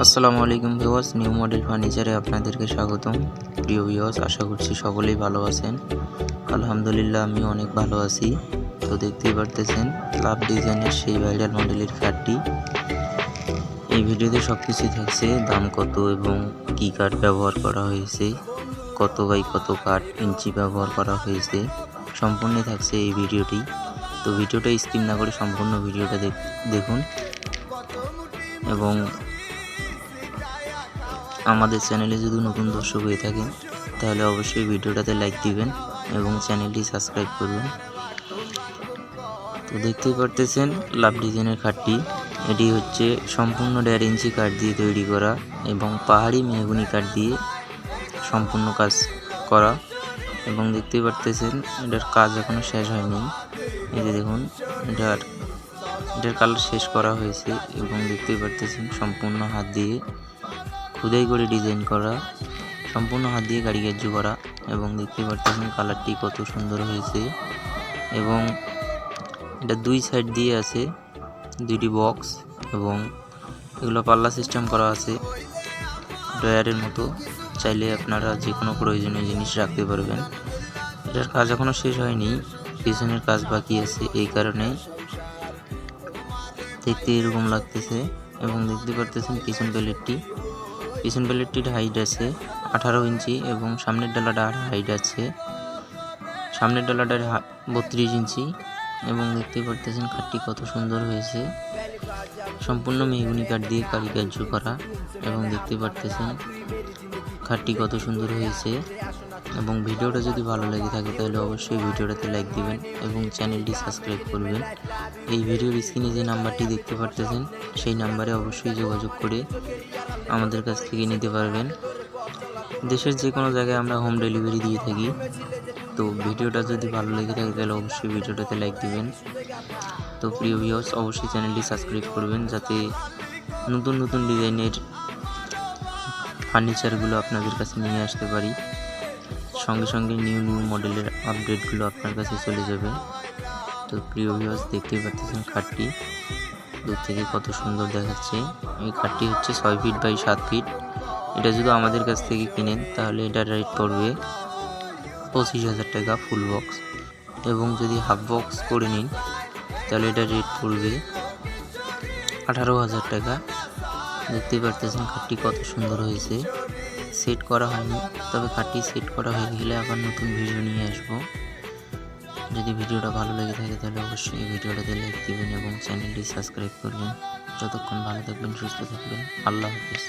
আসসালামু আলাইকুম viewers, new model ফার্নিচারে আপনাদেরকে স্বাগতম। প্রিয় ভিউয়ার্স, আশা করছি সকলেই ভালো আছেন। আলহামদুলিল্লাহ আমি অনেক ভালো আছি। তো দেখতেই পারতেছেন লাভ ডিজাইনের সেই ভাইরাল মডেলের ফ্যাটটি এই ভিডিওতে সব কিছুই থাকছে, দাম কত এবং কী কাঠ ব্যবহার করা হয়েছে, কত বাই কত কাঠ, ইঞ্চি ব্যবহার করা হয়েছে, সম্পূর্ণ থাকছে এই ভিডিওটি। তো ভিডিওটা স্কিপ না করে সম্পূর্ণ ভিডিওটা দেখ- দেখুন। এবং আমাদের চ্যানেলে যদি নতুন দর্শক হয়ে থাকেন, তাহলে অবশ্যই ভিডিওটাতে লাইক দিবেন এবং চ্যানেলটি সাবস্ক্রাইব করবেন। তো দেখতেই পারতেছেন লাভ ডিজাইনের খাটটি। এটি হচ্ছে সম্পূর্ণ দেড় ইঞ্চি কাঠ দিয়ে তৈরি করা এবং পাহাড়ি মেহগুনি কাঠ দিয়ে সম্পূর্ণ কাজ করা। এবং দেখতেই পারতেছেন, এটার কাজ এখনও শেষ হয়নি। এই যে দেখুন, এটার এটার কালার শেষ করা হয়েছে এবং দেখতেই পারতেছেন সম্পূর্ণ হাত দিয়ে খোদাই করে ডিজাইন করা, সম্পূর্ণ হাত দিয়ে কারিকার্য করা এবং দেখতে পারতেছেন কালারটি কত সুন্দর হয়েছে এবং এটা দুই সাইড দিয়ে আছে, দুইটি বক্স এবং এগুলো পাল্লা সিস্টেম করা আছে ড্রয়ারের মতো। চাইলে আপনারা যে কোনো প্রয়োজনীয় জিনিস রাখতে পারবেন। এটার কাজ এখনও শেষ হয়নি, পিছনের কাজ বাকি আছে এই কারণে। দেখতে এরকম লাগতেছে এবং দেখতে পারতেছেন পিছন প্লেটটি পিছন প্লেটটির হাইট আছে আঠারো ইঞ্চি এবং সামনের ডালাটা হাইট আছে। সামনের ডালাটার বত্রিশ ইঞ্চি এবং দেখতে পারতেছেন খাটটি কত সুন্দর হয়েছে। সম্পূর্ণ মেহগুনি কাঠ দিয়ে কারিকার্য করা এবং দেখতে পারতেছেন খাটটি কত সুন্দর হয়েছে। এবং ভিডিওটা যদি ভালো লেগে থাকে তাহলে অবশ্যই ভিডিওটাতে লাইক দিবেন এবং চ্যানেলটি সাবস্ক্রাইব করবেন। এই ভিডিওর স্ক্রিনে যে নাম্বারটি দেখতে পারতেছেন, সেই নাম্বারে অবশ্যই যোগাযোগ করে আমাদের কাছ থেকে নিতে পারবেন। দেশের যে কোনো জায়গায় আমরা হোম ডেলিভারি দিয়ে থাকি, তো ভিডিওটা যদি ভালো লেগে থাকে তাহলে অবশ্যই ভিডিওটাতে লাইক দিবেন। তো প্রিয় ভিউয়ার্স অবশ্যই চ্যানেলটি সাবস্ক্রাইব করবেন যাতে নতুন নতুন ডিজাইনের ফার্নিচারগুলো আপনাদের কাছে নিয়ে আসতে পারি। সঙ্গে সঙ্গে নিউ নিউ মডেলের আপডেটগুলো আপনার কাছে চলে যাবে। তো প্রিয় ভিউয়ার্স দেখতেই পাচ্ছেন খাটটি। দূর থেকে কত সুন্দর দেখাচ্ছে। এই খাটটি হচ্ছে ছয় ফিট বাই সাত ফিট এটা যদি আমাদের কাছ থেকে কিনেন, তাহলে এটার রেট পড়বে পঁচিশ হাজার টাকা ফুল বক্স এবং যদি হাফ বক্স করে নিন, তাহলে এটার রেট পড়বে আঠারো হাজার টাকা। দেখতেই পারতেছেন খাটটি কত সুন্দর হয়েছে। সেট করা হয়নি, তবে খাটটি সেট করা হয়ে গেলে আবার নতুন ভিডিও নিয়ে আসব। যদি ভিডিওটা ভালো লেগে থাকে তাহলে অবশ্যই এই ভিডিওটাতে লাইক দিবেন এবং চ্যানেলটি সাবস্ক্রাইব করবেন। যতক্ষণ ভালো থাকবেন, সুস্থ থাকবেন, আল্লাহ হাফিজ।